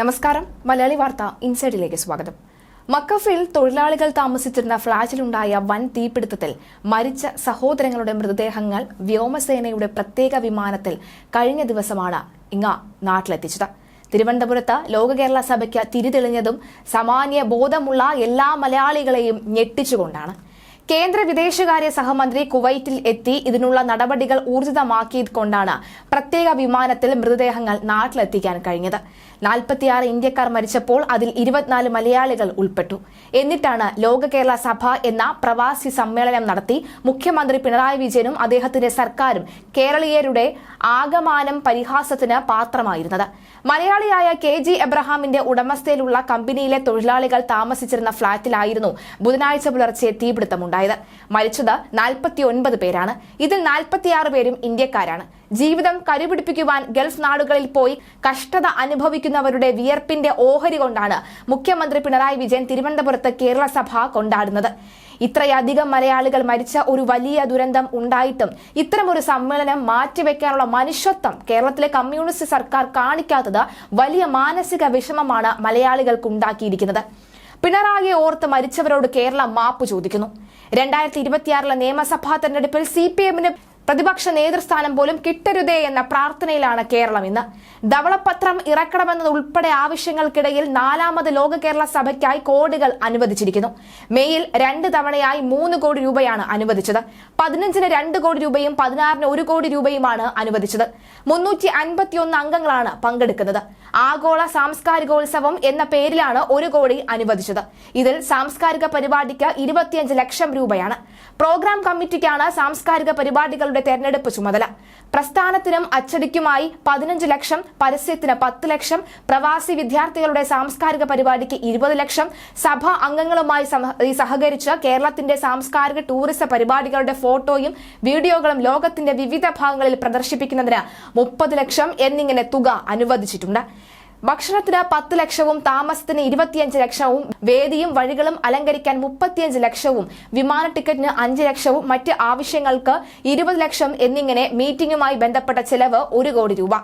നമസ്കാരം. മലയാളി വാർത്ത ഇൻസൈഡിലേക്ക് സ്വാഗതം. മക്കഫിൽ തൊഴിലാളികൾ താമസിച്ചിരുന്ന ഫ്ളാറ്റിലുണ്ടായ വൻ തീപിടുത്തത്തിൽ മരിച്ച സഹോദരങ്ങളുടെ മൃതദേഹങ്ങൾ വ്യോമസേനയുടെ പ്രത്യേക വിമാനത്തിൽ കഴിഞ്ഞ ദിവസമാണ് ഇങ്ങ നാട്ടിലെത്തിച്ചത്. തിരുവനന്തപുരത്ത് ലോക കേരള സഭയ്ക്ക് തിരിതെളിഞ്ഞതും സാമാന്യ ബോധമുള്ള എല്ലാ മലയാളികളെയും ഞെട്ടിച്ചുകൊണ്ടാണ്. കേന്ദ്ര വിദേശകാര്യ സഹമന്ത്രി കുവൈറ്റിൽ എത്തി ഇതിനുള്ള നടപടികൾ ഊർജിതമാക്കിക്കൊണ്ടാണ് പ്രത്യേക വിമാനത്തിൽ മൃതദേഹങ്ങൾ നാട്ടിലെത്തിക്കാൻ കഴിഞ്ഞത്. നാൽപ്പത്തിയാറ് ഇന്ത്യക്കാർ മരിച്ചപ്പോൾ അതിൽ ഇരുപത്തിനാല് മലയാളികൾ ഉൾപ്പെട്ടു. എന്നിട്ടാണ് ലോക കേരള സഭ എന്ന പ്രവാസി സമ്മേളനം നടത്തി. മുഖ്യമന്ത്രി പിണറായി വിജയനും അദ്ദേഹത്തിന്റെ സർക്കാരും കേരളീയരുടെ ആകമാനം പരിഹാസത്തിന് പാത്രമായിരുന്നത്. മലയാളിയായ കെ ജി എബ്രഹാമിന്റെ ഉടമസ്ഥയിലുള്ള കമ്പനിയിലെ തൊഴിലാളികൾ താമസിച്ചിരുന്ന ഫ്ളാറ്റിലായിരുന്നു ബുധനാഴ്ച പുലർച്ചെ തീപിടുത്തമുണ്ടായത്. മരിച്ചത് നാൽപ്പത്തിയൊൻപത് പേരാണ്. ഇതിൽ നാൽപ്പത്തിയാറ് പേരും ഇന്ത്യക്കാരാണ്. ജീവിതം കരുപിടിപ്പിക്കുവാൻ ഗൾഫ് നാടുകളിൽ പോയി കഷ്ടത അനുഭവിക്കുന്നവരുടെ വിയർപ്പിന്റെ ഓഹരി കൊണ്ടാണ് മുഖ്യമന്ത്രി പിണറായി വിജയൻ തിരുവനന്തപുരത്ത് കേരള സഭ കൊണ്ടാടുന്നത്. ഇത്രയധികം മലയാളികൾ മരിച്ച ഒരു വലിയ ദുരന്തം ഉണ്ടായിട്ടും ഇത്തരമൊരു സമ്മേളനം മാറ്റിവെക്കാനുള്ള മനുഷ്യത്വം കേരളത്തിലെ കമ്മ്യൂണിസ്റ്റ് സർക്കാർ കാണിക്കാത്തത് വലിയ മാനസിക വിഷമമാണ് മലയാളികൾക്ക് ഉണ്ടാക്കിയിരിക്കുന്നത് പിണറായിയെ ഓർത്ത് മരിച്ചവരോട് കേരളം മാപ്പ് ചോദിക്കുന്നു. രണ്ടായിരത്തി ഇരുപത്തിയാറിലെ നിയമസഭാ തെരഞ്ഞെടുപ്പിൽ സി പി എമ്മിന് പ്രതിപക്ഷ നേതൃസ്ഥാനം പോലും കിട്ടരുതേ എന്ന പ്രാർത്ഥനയിലാണ് കേരളം ഇന്ന്. ധവളപത്രം ഇറക്കണമെന്നതുൾപ്പെടെ ആവശ്യങ്ങൾക്കിടയിൽ നാലാമത് ലോക കേരള സഭയ്ക്കായി കോടികൾ അനുവദിച്ചിരിക്കുന്നു. മെയ്യിൽ രണ്ട് തവണയായി മൂന്ന് കോടി രൂപയാണ് അനുവദിച്ചത്. പതിനഞ്ചിന് രണ്ട് കോടി രൂപയും പതിനാറിന് ഒരു കോടി രൂപയുമാണ് അനുവദിച്ചത്. മുന്നൂറ്റി അൻപത്തിയൊന്ന് അംഗങ്ങളാണ് പങ്കെടുക്കുന്നത്. ആഗോള സാംസ്കാരികോത്സവം എന്ന പേരിലാണ് ഒരു കോടി അനുവദിച്ചത്. ഇതിൽ സാംസ്കാരിക പരിപാടിക്ക് ഇരുപത്തിയഞ്ച് ലക്ഷം രൂപയാണ്. പ്രോഗ്രാം കമ്മിറ്റിക്കാണ് സാംസ്കാരിക പരിപാടികളുടെ തെരഞ്ഞെടുപ്പ് ചുമതല. പ്രസ്ഥാനത്തിനും അച്ചടിക്കുമായി പതിനഞ്ച് ലക്ഷം പരസ്യത്തിന് പത്ത് ലക്ഷം പ്രവാസി വിദ്യാർത്ഥികളുടെ സാംസ്കാരിക പരിപാടിക്ക് ഇരുപത് ലക്ഷം സഭാ അംഗങ്ങളുമായി സഹകരിച്ച് കേരളത്തിന്റെ സാംസ്കാരിക ടൂറിസ്റ്റ് പരിപാടികളുടെ ഫോട്ടോയും വീഡിയോകളും ലോകത്തിന്റെ വിവിധ ഭാഗങ്ങളിൽ പ്രദർശിപ്പിക്കുന്നതിന് മുപ്പത് ലക്ഷം എന്നിങ്ങനെ തുക അനുവദിച്ചിട്ടുണ്ട്. ഭക്ഷണത്തിന് പത്ത് ലക്ഷവും താമസത്തിന് ഇരുപത്തിയഞ്ച് ലക്ഷവും വേദിയും വഴികളും അലങ്കരിക്കാൻ മുപ്പത്തിയഞ്ച് ലക്ഷവും വിമാന ടിക്കറ്റിന് അഞ്ച് ലക്ഷവും മറ്റ് ആവശ്യങ്ങൾക്ക് ഇരുപത് ലക്ഷം എന്നിങ്ങനെ മീറ്റിംഗുമായി ബന്ധപ്പെട്ട ചെലവ് ഒരു കോടി രൂപ.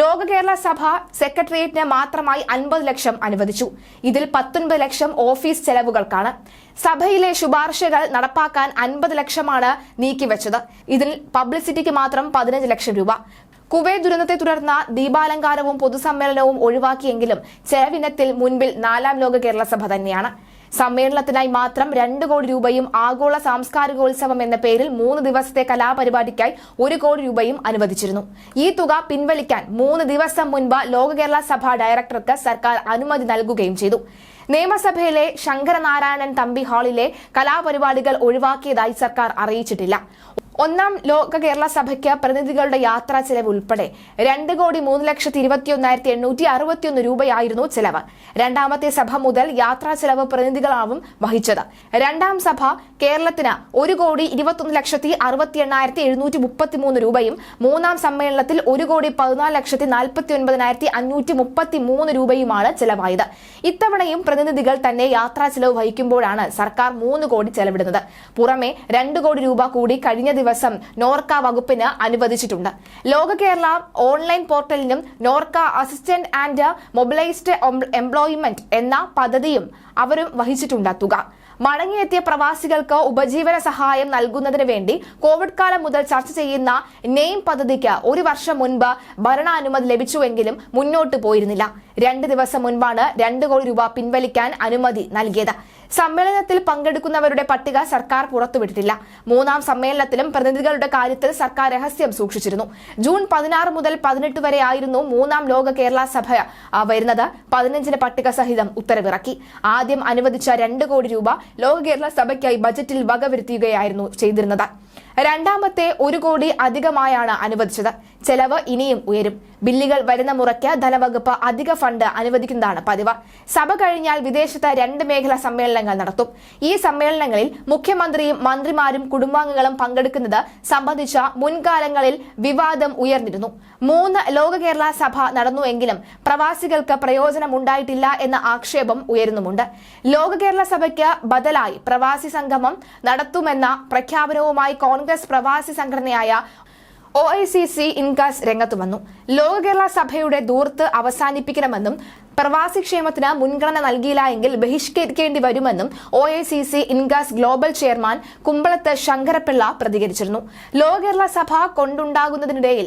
ലോക കേരള സഭ സെക്രട്ടേറിയറ്റിന് മാത്രമായി അൻപത് ലക്ഷം അനുവദിച്ചു. ഇതിൽ പത്തൊൻപത് ലക്ഷം ഓഫീസ് ചെലവുകൾക്കാണ്. സഭയിലെ ശുപാർശകൾ നടപ്പാക്കാൻ അൻപത് ലക്ഷമാണ് നീക്കിവെച്ചത്. ഇതിൽ പബ്ലിസിറ്റിക്ക് മാത്രം പതിനഞ്ച് ലക്ഷം രൂപ. കുവൈറ്റ് ദുരന്തത്തെ തുടർന്ന് ദീപാലങ്കാരവും പൊതുസമ്മേളനവും ഒഴിവാക്കിയെങ്കിലും ചെലവിനത്തിൽ മുൻപിൽ നാലാം ലോക കേരള സഭ തന്നെയാണ്. സമ്മേളനത്തിനായി മാത്രം രണ്ട് കോടി രൂപയും ആഗോള സാംസ്കാരികോത്സവം എന്ന പേരിൽ മൂന്ന് ദിവസത്തെ കലാപരിപാടിക്കായി ഒരു കോടി രൂപയും അനുവദിച്ചിരുന്നു. ഈ തുക പിൻവലിക്കാൻ മൂന്ന് ദിവസം മുൻപ് ലോക കേരള സഭ ഡയറക്ടർക്ക് സർക്കാർ അനുമതി നൽകുകയും ചെയ്തു. നിയമസഭയിലെ ശങ്കരനാരായണൻ തമ്പി ഹാളിലെ കലാപരിപാടികൾ ഒഴിവാക്കിയതായി സർക്കാർ അറിയിച്ചിട്ടില്ല. ഒന്നാം ലോക കേരള സഭയ്ക്ക് പ്രതിനിധികളുടെ യാത്രാ ചെലവ് ഉൾപ്പെടെ രണ്ട് കോടി മൂന്ന് ലക്ഷത്തി ഇരുപത്തിയൊന്നായിരത്തി എണ്ണൂറ്റി അറുപത്തിയൊന്ന് രൂപയായിരുന്നു ചെലവ്. രണ്ടാമത്തെ സഭ മുതൽ യാത്രാ ചെലവ് പ്രതിനിധികളാവും വഹിച്ചത്. രണ്ടാം സഭ കേരളത്തിന് ഒരു കോടി ഇരുപത്തൊന്ന് ലക്ഷത്തി അറുപത്തി എണ്ണായിരത്തി എഴുന്നൂറ്റി മുപ്പത്തിമൂന്ന് രൂപയും മൂന്നാം സമ്മേളനത്തിൽ ഒരു കോടി പതിനാല് ലക്ഷത്തി നാൽപ്പത്തി ഒൻപതിനായിരത്തി അഞ്ഞൂറ്റി മുപ്പത്തി മൂന്ന് രൂപയുമാണ് ചെലവായത്. ഇത്തവണയും പ്രതിനിധികൾ തന്നെ യാത്രാ ചെലവ് വഹിക്കുമ്പോഴാണ് സർക്കാർ മൂന്ന് കോടി ചെലവിടുന്നത്. പുറമെ രണ്ട് കോടി രൂപ കൂടി കഴിഞ്ഞ ദിവസം നോർക്ക വകുപ്പിന് അനുവദിച്ചിട്ടുണ്ട്. ലോക Kerala online പോർട്ടലിനും NORKA assistant and mobilised employment എന്ന പദ്ധതിയും അവരും വഹിച്ചിട്ടുണ്ട്. തുക മടങ്ങിയെത്തിയ പ്രവാസികൾക്ക് ഉപജീവന സഹായം നൽകുന്നതിന് വേണ്ടി കോവിഡ് കാലം മുതൽ ചർച്ച ചെയ്യുന്ന നെയിം പദ്ധതിക്ക് ഒരു വർഷം മുൻപ് ഭരണാനുമതി ലഭിച്ചുവെങ്കിലും മുന്നോട്ട് പോയിരുന്നില്ല. രണ്ട് ദിവസം മുൻപാണ് രണ്ട് കോടി രൂപ പിൻവലിക്കാൻ അനുമതി നൽകിയത്. സമ്മേളനത്തിൽ പങ്കെടുക്കുന്നവരുടെ പട്ടിക സർക്കാർ പുറത്തുവിട്ടിട്ടില്ല. മൂന്നാം സമ്മേളനത്തിലും പ്രതിനിധികളുടെ കാര്യത്തിൽ സർക്കാർ രഹസ്യം സൂക്ഷിച്ചിരുന്നു. ജൂൺ പതിനാറ് മുതൽ പതിനെട്ട് വരെ ആയിരുന്നു മൂന്നാം ലോക കേരള സഭ വരുന്നത്. പതിനഞ്ചിന് പട്ടിക സഹിതം ഉത്തരവിറക്കി. ആദ്യം അനുവദിച്ച രണ്ട് കോടി രൂപ ലോക കേരള സഭയ്ക്കായി ബജറ്റിൽ വകവരുത്തുകയായിരുന്നു ചെയ്തിരുന്നത്. രണ്ടാമത്തെ ഒരു കോടി അധികമായാണ് അനുവദിച്ചത്. ചെലവ് ഇനിയും ഉയരും. ബില്ലുകൾ വരുന്ന മുറയ്ക്ക് ധനവകുപ്പ് അധിക ഫണ്ട് അനുവദിക്കുന്നതാണ് പതിവ്. സഭ കഴിഞ്ഞാൽ വിദേശത്ത് രണ്ട് മേഖലാ സമ്മേളനങ്ങൾ നടത്തും. ഈ സമ്മേളനങ്ങളിൽ മുഖ്യമന്ത്രിയും മന്ത്രിമാരും കുടുംബാംഗങ്ങളും പങ്കെടുക്കുന്നത് സംബന്ധിച്ച മുൻകാലങ്ങളിൽ വിവാദം ഉയർന്നിരുന്നു. മൂന്ന് ലോക കേരള സഭ നടന്നുവെങ്കിലും പ്രവാസികൾക്ക് പ്രയോജനമുണ്ടായിട്ടില്ല എന്ന ആക്ഷേപം ഉയരുന്നുമുണ്ട്. ലോക കേരള സഭയ്ക്ക് ബദലായി പ്രവാസി സംഗമം നടത്തുമെന്ന പ്രഖ്യാപനവുമായി കോൺഗ്രസ് പ്രവാസി സംഘടനയായ O I C C Incas രംഗത്തു വന്നു. ലോക കേരള സഭയുടെ ദൂർത്ത് അവസാനിപ്പിക്കണമെന്നും പ്രവാസി ക്ഷേമത്തിന് മുൻഗണന നൽകിയില്ല എങ്കിൽ ബഹിഷ്കരിക്കേണ്ടി വരുമെന്നും O A C C Incas global chairman Kumbalath Sankarapillai പ്രതികരിച്ചിരുന്നു. ലോക കേരള സഭ കൊണ്ടുണ്ടാകുന്നതിനിടയിൽ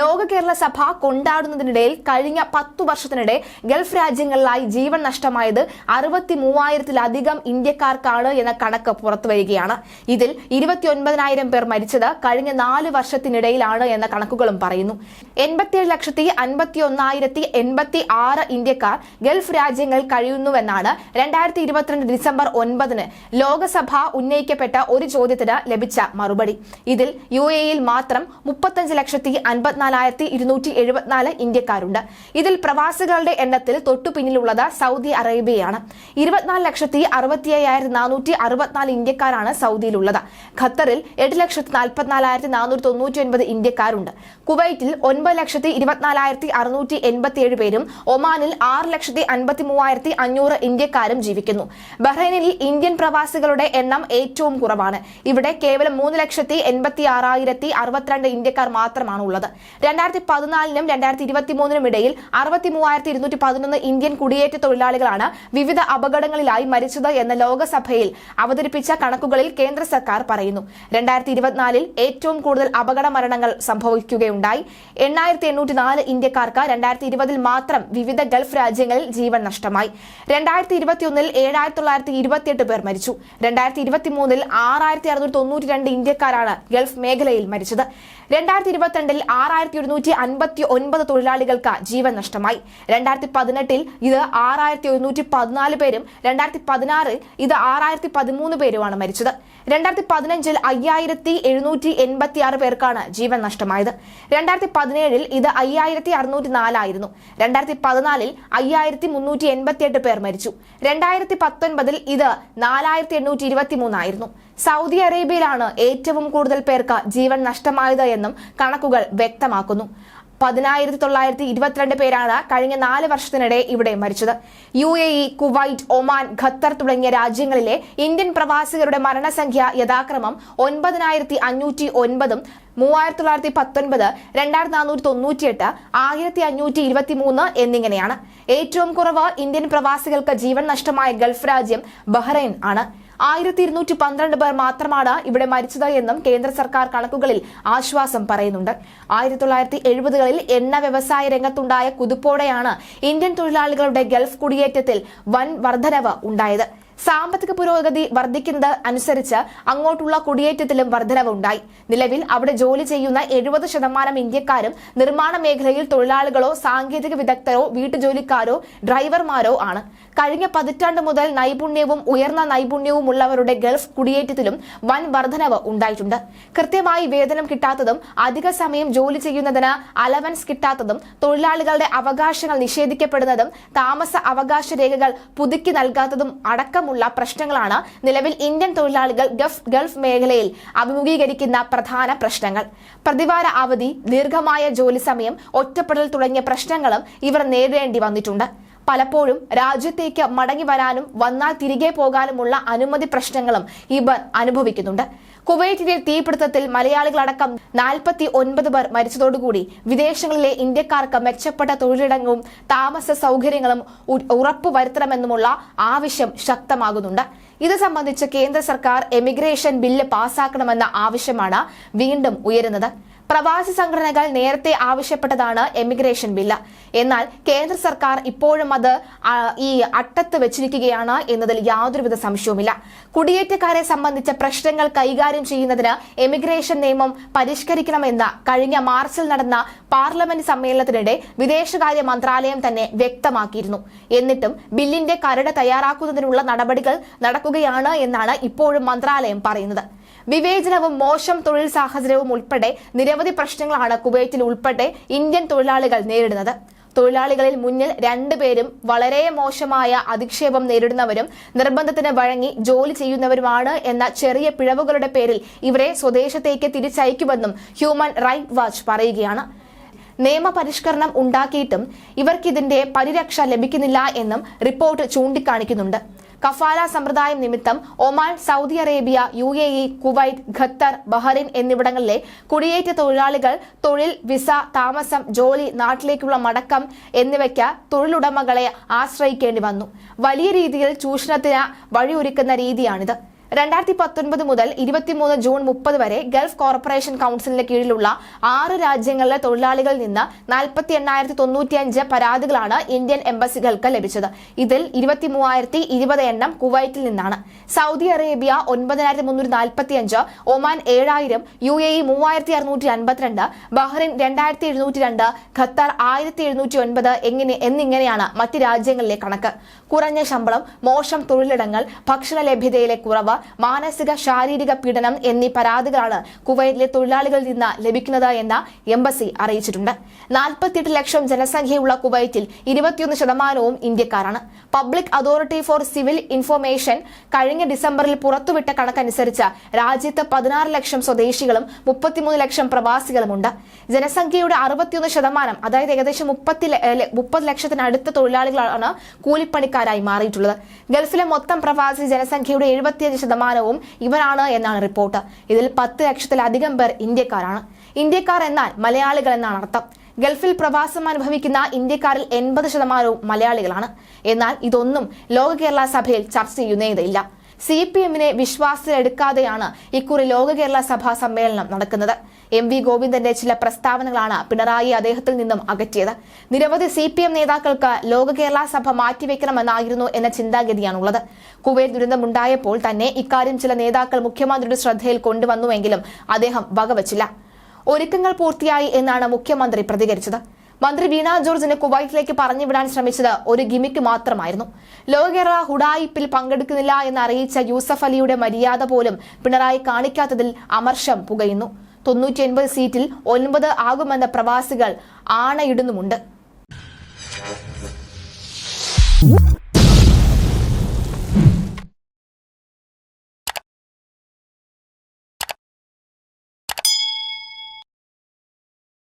ലോക കേരള സഭ കൊണ്ടാടുന്നതിനിടയിൽ കഴിഞ്ഞ പത്തു വർഷത്തിനിടെ ഗൾഫ് രാജ്യങ്ങളിലായി ജീവൻ നഷ്ടമായത് അറുപത്തി മൂവായിരത്തിലധികം ഇന്ത്യക്കാർക്കാണ് എന്ന കണക്ക് പുറത്തുവരികയാണ്. ഇതിൽ ഇരുപത്തിയൊൻപതിനായിരം പേർ മരിച്ചത് കഴിഞ്ഞ നാല് വർഷത്തിനിടയിലാണ് എന്ന കണക്കുകളും പറയുന്നു. എൺപത്തിയേഴ് ലക്ഷത്തി അൻപത്തി ഒന്നായിരത്തി എൺപത്തി ആറ് ഇന്ത്യക്കാർ ഗൾഫ് രാജ്യങ്ങൾ കഴിയുന്നുവെന്നാണ് രണ്ടായിരത്തി ഇരുപത്തിരണ്ട് ഡിസംബർ ഒൻപതിന് ലോകസഭ ഉന്നയിക്കപ്പെട്ട ഒരു ചോദ്യത്തിന് ലഭിച്ച മറുപടി. ഇതിൽ യു എയിൽ മാത്രം മുപ്പത്തഞ്ച് ലക്ഷത്തി അൻപത്തിനാലായിരത്തി ഇരുന്നൂറ്റി എഴുപത്തിനാല് ഇന്ത്യക്കാരുണ്ട്. ഇതിൽ പ്രവാസികളുടെ എണ്ണത്തിൽ തൊട്ടു പിന്നിലുള്ളത് സൗദി അറേബ്യയാണ്. ഇരുപത്തിനാല് ലക്ഷത്തി അറുപത്തി അയ്യായിരത്തി നാനൂറ്റി അറുപത്തിനാല് ഇന്ത്യക്കാരാണ് സൗദിയിലുള്ളത്. ഖത്തറിൽ എട്ട് ലക്ഷത്തി നാൽപ്പത്തിനാലായിരത്തി നാനൂറ്റി തൊണ്ണൂറ്റി ഒൻപത് ഇന്ത്യക്കാരുണ്ട്. കുവൈറ്റിൽ ഒൻപത് ലക്ഷത്തി ഇരുപത്തിനാലായിരത്തി അറുന്നൂറ്റി എൺപത്തിയേഴ് പേരും ഒമാനിൽ ആറ് ലക്ഷത്തി അൻപത്തി മൂവായിരത്തി അഞ്ഞൂറ് ഇന്ത്യക്കാരും ജീവിക്കുന്നു. ബഹ്റൈനിൽ ഇന്ത്യൻ പ്രവാസികളുടെ എണ്ണം ഏറ്റവും കുറവാണ്. ഇവിടെ കേവലം മൂന്ന് ലക്ഷത്തി എൺപത്തി ആറായിരത്തി അറുപത്തിരണ്ട് ഇന്ത്യക്കാർ മാത്രമാണ് ഉള്ളത്. രണ്ടായിരത്തി പതിനാലിനും രണ്ടായിരത്തി ഇരുപത്തി മൂന്നിനും ഇടയിൽ അറുപത്തി മൂവായിരത്തി ഇരുന്നൂറ്റി പതിനൊന്ന് ഇന്ത്യൻ കുടിയേറ്റ തൊഴിലാളികളാണ് വിവിധ അപകടങ്ങളിലായി മരിച്ചത് എന്ന ലോകസഭയിൽ അവതരിപ്പിച്ച കണക്കുകളിൽ കേന്ദ്ര സർക്കാർ പറയുന്നു. രണ്ടായിരത്തി ഇരുപത്തിനാലിൽ ഏറ്റവും കൂടുതൽ അപകട മരണങ്ങൾ സംഭവിക്കുകയുണ്ടായി. എണ്ണായിരത്തി എണ്ണൂറ്റി നാല് ഇന്ത്യക്കാർക്ക് രണ്ടായിരത്തി ഇരുപതിൽ മാത്രം വിവിധ ഗൾഫ് രാജ്യങ്ങളിൽ ജീവൻ നഷ്ടമായി. രണ്ടായിരത്തി ഇരുപത്തിയൊന്നിൽ ഏഴായിരത്തി തൊള്ളായിരത്തി ഇരുപത്തിയെട്ട് പേർ മരിച്ചു. രണ്ടായിരത്തി ഇരുപത്തി മൂന്നിൽ ആറായിരത്തി അറുന്നൂറ്റി തൊണ്ണൂറ്റി രണ്ട് ഇന്ത്യക്കാരാണ് ഗൾഫ് മേഖലയിൽ മരിച്ചത്. രണ്ടായിരത്തി ഇരുപത്തിരണ്ടിൽ ആറായിരത്തി ഒരുന്നൂറ്റി അൻപത്തി ഒൻപത് തൊഴിലാളികൾക്ക് ജീവൻ നഷ്ടമായി. രണ്ടായിരത്തി പതിനെട്ടിൽ ഇത് ആറായിരത്തി ഒരുന്നൂറ്റി പതിനാല് പേരും രണ്ടായിരത്തി പതിനാറിൽ ഇത് ആറായിരത്തി പതിമൂന്ന് പേരുമാണ് മരിച്ചത്. രണ്ടായിരത്തി പതിനഞ്ചിൽ അയ്യായിരത്തി എഴുന്നൂറ്റി എൺപത്തി ആറ് പേർക്കാണ് ജീവൻ നഷ്ടമായത്. രണ്ടായിരത്തി പതിനേഴിൽ ഇത് അയ്യായിരത്തി അറുന്നൂറ്റി നാലായിരുന്നു രണ്ടായിരത്തി പതിനാലിൽ അയ്യായിരത്തി മുന്നൂറ്റി എൺപത്തിയെട്ട് പേർ മരിച്ചു. രണ്ടായിരത്തി പത്തൊൻപതിൽ ഇത് നാലായിരത്തി എണ്ണൂറ്റി ഇരുപത്തി മൂന്നായിരുന്നു സൗദി അറേബ്യയിലാണ് ഏറ്റവും കൂടുതൽ പേർക്ക് ജീവൻ നഷ്ടമായത് എന്നും കണക്കുകൾ വ്യക്തമാക്കുന്നു. പതിനായിരത്തി തൊള്ളായിരത്തി ഇരുപത്തിരണ്ട് പേരാണ് കഴിഞ്ഞ നാല് വർഷത്തിനിടെ ഇവിടെ മരിച്ചത്. U A E Kuwait Oman Qatar തുടങ്ങിയ രാജ്യങ്ങളിലെ ഇന്ത്യൻ പ്രവാസികളുടെ മരണസംഖ്യ യഥാക്രമം ഒൻപതിനായിരത്തി അഞ്ഞൂറ്റി ഒൻപതും മൂവായിരത്തി തൊള്ളായിരത്തി പത്തൊൻപത് രണ്ടായിരത്തി നാനൂറ്റി തൊണ്ണൂറ്റിയെട്ട് ആയിരത്തി അഞ്ഞൂറ്റി ഇരുപത്തി മൂന്ന് എന്നിങ്ങനെയാണ്. ഏറ്റവും കുറവ് ഇന്ത്യൻ പ്രവാസികൾക്ക് ജീവൻ നഷ്ടമായ ഗൾഫ് രാജ്യം ബഹ്റൈൻ ആണ്. ആയിരത്തി ഇരുന്നൂറ്റി പന്ത്രണ്ട് പേർ മാത്രമാണ് ഇവിടെ മരിച്ചത് എന്നും കേന്ദ്ര സർക്കാർ കണക്കുകളിൽ ആശ്വാസം പറയുന്നുണ്ട്. ആയിരത്തി തൊള്ളായിരത്തി എഴുപതുകളിൽ എണ്ണ വ്യവസായ രംഗത്തുണ്ടായ കുതിപ്പോടെയാണ് ഇന്ത്യൻ തൊഴിലാളികളുടെ ഗൾഫ് കുടിയേറ്റത്തിൽ വൻ വർധനവ് ഉണ്ടായത്. സാമ്പത്തിക പുരോഗതി വർദ്ധിക്കുന്നത് അനുസരിച്ച് അങ്ങോട്ടുള്ള കുടിയേറ്റത്തിലും വർധനവുണ്ടായി. നിലവിൽ അവിടെ ജോലി ചെയ്യുന്ന എഴുപത് ശതമാനം ഇന്ത്യക്കാരും നിർമ്മാണ മേഖലയിൽ തൊഴിലാളികളോ സാങ്കേതിക വിദഗ്ധരോ വീട്ടുജോലിക്കാരോ ഡ്രൈവർമാരോ ആണ്. കഴിഞ്ഞ പതിറ്റാണ്ട് മുതൽ നൈപുണ്യവും ഉയർന്ന നൈപുണ്യവും ഉള്ളവരുടെ ഗൾഫ് കുടിയേറ്റത്തിലും വൻ വർധനവ് ഉണ്ടായിട്ടുണ്ട്. കൃത്യമായി വേതനം കിട്ടാത്തതും അധിക സമയം ജോലി ചെയ്യുന്നതിന് അലവൻസ് കിട്ടാത്തതും തൊഴിലാളികളുടെ അവകാശങ്ങൾ നിഷേധിക്കപ്പെടുന്നതും താമസ അവകാശ രേഖകൾ പുതുക്കി നൽകാത്തതും അടക്കമുള്ള പ്രശ്നങ്ങളാണ് നിലവിൽ ഇന്ത്യൻ തൊഴിലാളികൾ ഗൾഫ് ഗൾഫ് മേഖലയിൽ അഭിമുഖീകരിക്കുന്ന പ്രധാന പ്രശ്നങ്ങൾ. പ്രതിവാര അവധി ദീർഘമായ ജോലി സമയം ഒറ്റപ്പെടൽ തുടങ്ങിയ പ്രശ്നങ്ങളും ഇവർ നേരിടേണ്ടി വന്നിട്ടുണ്ട്. പലപ്പോഴും രാജ്യത്തേക്ക് മടങ്ങി വരാനും വന്നാൽ തിരികെ പോകാനുമുള്ള അനുമതി പ്രശ്നങ്ങളും ഇവർ അനുഭവിക്കുന്നുണ്ട്. കുവൈറ്റിലെ തീപിടുത്തത്തിൽ മലയാളികളടക്കം നാൽപ്പത്തി ഒൻപത് പേർ മരിച്ചതോടുകൂടി വിദേശങ്ങളിലെ ഇന്ത്യക്കാർക്ക് മെച്ചപ്പെട്ട തൊഴിലിടങ്ങളും താമസ സൗകര്യങ്ങളും ഉറപ്പുവരുത്തണമെന്നുമുള്ള ആവശ്യം ശക്തമാകുന്നുണ്ട്. ഇത് സംബന്ധിച്ച് കേന്ദ്ര സർക്കാർ എമിഗ്രേഷൻ ബില്ല് പാസാക്കണമെന്ന ആവശ്യമാണ് വീണ്ടും ഉയരുന്നത്. പ്രവാസി സംഘടനകൾ നേരത്തെ ആവശ്യപ്പെട്ടതാണ് എമിഗ്രേഷൻ ബില്ല്. എന്നാൽ കേന്ദ്ര സർക്കാർ ഇപ്പോഴും അത് ഈ അട്ടത്ത് വെച്ചിരിക്കുകയാണ് എന്നതിൽ യാതൊരുവിധ സംശയവുമില്ല. കുടിയേറ്റക്കാരെ സംബന്ധിച്ച പ്രശ്നങ്ങൾ കൈകാര്യം ചെയ്യുന്നതിന് എമിഗ്രേഷൻ നിയമം പരിഷ്കരിക്കണമെന്ന് കഴിഞ്ഞ മാർച്ചിൽ നടന്ന പാർലമെന്റ് സമ്മേളനത്തിനിടെ വിദേശകാര്യ മന്ത്രാലയം തന്നെ വ്യക്തമാക്കിയിരുന്നു. എന്നിട്ടും ബില്ലിന്റെ കരട് തയ്യാറാക്കുന്നതിനുള്ള നടപടികൾ നടക്കുകയാണ് എന്നാണ് ഇപ്പോഴും മന്ത്രാലയം പറയുന്നത്. വിവേചനവും മോശം തൊഴിൽ സാഹചര്യവും ഉൾപ്പെടെ നിരവധി പ്രശ്നങ്ങളാണ് കുവൈറ്റിൽ ഉൾപ്പെടെ ഇന്ത്യൻ തൊഴിലാളികൾ നേരിടുന്നത്. തൊഴിലാളികളിൽ മുന്നിൽ രണ്ടുപേരും വളരെ മോശമായ അധിക്ഷേപം നേരിടുന്നവരും നിർബന്ധത്തിന് വഴങ്ങി ജോലി ചെയ്യുന്നവരുമാണ് എന്ന ചെറിയ പിഴവുകളുടെ പേരിൽ ഇവരെ സ്വദേശത്തേക്ക് തിരിച്ചയക്കുമെന്നും ഹ്യൂമൻ റൈറ്റ് വാച്ച് പറയുകയാണ്. നിയമപരിഷ്കരണം ഉണ്ടാക്കിയിട്ടും ഇവർക്കിതിന്റെ പരിരക്ഷ ലഭിക്കുന്നില്ല എന്നും റിപ്പോർട്ട് ചൂണ്ടിക്കാണിക്കുന്നുണ്ട്. കഫാല സമ്പ്രദായം നിമിത്തം Oman Saudi Arabia U A E Kuwait Qatar Bahrain എന്നിവിടങ്ങളിലെ കുടിയേറ്റ തൊഴിലാളികൾ തൊഴിൽ വിസ താമസം ജോലി നാട്ടിലേക്കുള്ള മടക്കം എന്നിവയ്ക്ക് തൊഴിലുടമകളെ ആശ്രയിക്കേണ്ടി വന്നു. വലിയ രീതിയിൽ ചൂഷണത്തിന് വഴിയൊരുക്കുന്ന രീതിയാണിത്. രണ്ടായിരത്തി പത്തൊൻപത് മുതൽ ഇരുപത്തിമൂന്ന് ജൂൺ മുപ്പത് വരെ ഗൾഫ് കോർപ്പറേഷൻ കൌൺസിലിന് കീഴിലുള്ള ആറ് രാജ്യങ്ങളിലെ തൊഴിലാളികളിൽ നിന്ന് നാൽപ്പത്തി എണ്ണായിരത്തി തൊണ്ണൂറ്റിയഞ്ച് പരാതികളാണ് ഇന്ത്യൻ എംബസികൾക്ക് ലഭിച്ചത്. ഇതിൽ ഇരുപത്തി മൂവായിരത്തി ഇരുപത് എണ്ണം കുവൈറ്റിൽ നിന്നാണ്. സൗദി അറേബ്യ ഒൻപതിനായിരത്തി മുന്നൂറ്റി നാൽപ്പത്തി ഒമാൻ ഏഴായിരം യു എ ഇ മൂവായിരത്തി അറുന്നൂറ്റി അൻപത്തിരണ്ട് ബഹ്റിൻ രണ്ടായിരത്തി എഴുന്നൂറ്റി രണ്ട് ഖത്തർ ആയിരത്തി എഴുന്നൂറ്റി ഒൻപത് എങ്ങനെ എന്നിങ്ങനെയാണ് മറ്റ് രാജ്യങ്ങളിലെ കണക്ക്. കുറഞ്ഞ ശമ്പളം മോശം തൊഴിലിടങ്ങൾ ഭക്ഷണ ലഭ്യതയിലെ കുറവ് മാനസിക ശാരീരിക പീഡനം എന്നീ പരാതികളാണ് കുവൈറ്റിലെ തൊഴിലാളികളിൽ നിന്ന് ലഭിക്കുന്നത് എന്ന് എംബസി അറിയിച്ചിട്ടുണ്ട്. നാൽപ്പത്തിയെട്ട് ലക്ഷം ജനസംഖ്യയുള്ള കുവൈറ്റിൽ ഇരുപത്തിയൊന്ന് ശതമാനവും ഇന്ത്യക്കാരാണ്. Public authority for civil information കഴിഞ്ഞ ഡിസംബറിൽ പുറത്തുവിട്ട കണക്കനുസരിച്ച് രാജ്യത്ത് പതിനാറ് ലക്ഷം സ്വദേശികളും മുപ്പത്തിമൂന്ന് ലക്ഷം പ്രവാസികളുമുണ്ട്. ജനസംഖ്യയുടെ അറുപത്തിയൊന്ന് ശതമാനം അതായത് ഏകദേശം മുപ്പത്തി മുപ്പത് ലക്ഷത്തിനടുത്ത തൊഴിലാളികളാണ് കൂലിപ്പണിക്കാരായി മാറിയിട്ടുള്ളത്. ഗൾഫിലെ മൊത്തം പ്രവാസി ജനസംഖ്യയുടെ എഴുപത്തിയഞ്ച് ശതമാനവും ഇവരാണ് എന്നാണ് റിപ്പോർട്ട്. ഇതിൽ പത്ത് ലക്ഷത്തിലധികം പേർ ഇന്ത്യക്കാരാണ്. ഇന്ത്യക്കാർ എന്നാൽ മലയാളികൾ എന്നാണ് അർത്ഥം. ഗൾഫിൽ പ്രവാസം അനുഭവിക്കുന്ന ഇന്ത്യക്കാരിൽ എൺപത് ശതമാനവും മലയാളികളാണ്. എന്നാൽ ഇതൊന്നും ലോക കേരള സഭയിൽ ചർച്ച ചെയ്യുന്നേയില്ല സി പി എമ്മിനെ വിശ്വാസത്തിലെടുക്കാതെയാണ് ഇക്കുറി ലോക കേരള സഭാ സമ്മേളനം നടക്കുന്നത്. എം വി ഗോവിന്ദന്റെ ചില പ്രസ്താവനകളാണ് പിണറായി അദ്ദേഹത്തിൽ നിന്നും അകറ്റിയത്. നിരവധി സി പി എം നേതാക്കൾക്ക് ലോക കേരള സഭ മാറ്റിവെക്കണമെന്നായിരുന്നു എന്ന ചിന്താഗതിയാണുള്ളത്. കുവൈറ്റ് ദുരന്തമുണ്ടായപ്പോൾ തന്നെ ഇക്കാര്യം ചില നേതാക്കൾ മുഖ്യമന്ത്രിയുടെ ശ്രദ്ധയിൽ കൊണ്ടുവന്നുവെങ്കിലും അദ്ദേഹം വകവച്ചില്ല. ഒരുക്കങ്ങൾ പൂർത്തിയായി എന്നാണ് മുഖ്യമന്ത്രി പ്രതികരിച്ചത്. മന്ത്രി വീണ ജോർജിനെ കുവൈറ്റിലേക്ക് പറഞ്ഞുവിടാൻ ശ്രമിച്ചത് ഒരു ഗിമിക്ക് മാത്രമായിരുന്നു. ലോകകേരള ഹുഡായിപ്പിൽ പങ്കെടുക്കുന്നില്ല എന്ന് അറിയിച്ച യൂസഫ് അലിയുടെ മര്യാദ പോലും പിണറായി കാണിക്കാത്തതിൽ അമർഷം പുകയുന്നു. തൊണ്ണൂറ്റി എൺപത് സീറ്റിൽ ഒൻപത് ആകുമെന്ന പ്രവാസികൾ ആണയിടുന്നുമുണ്ട്.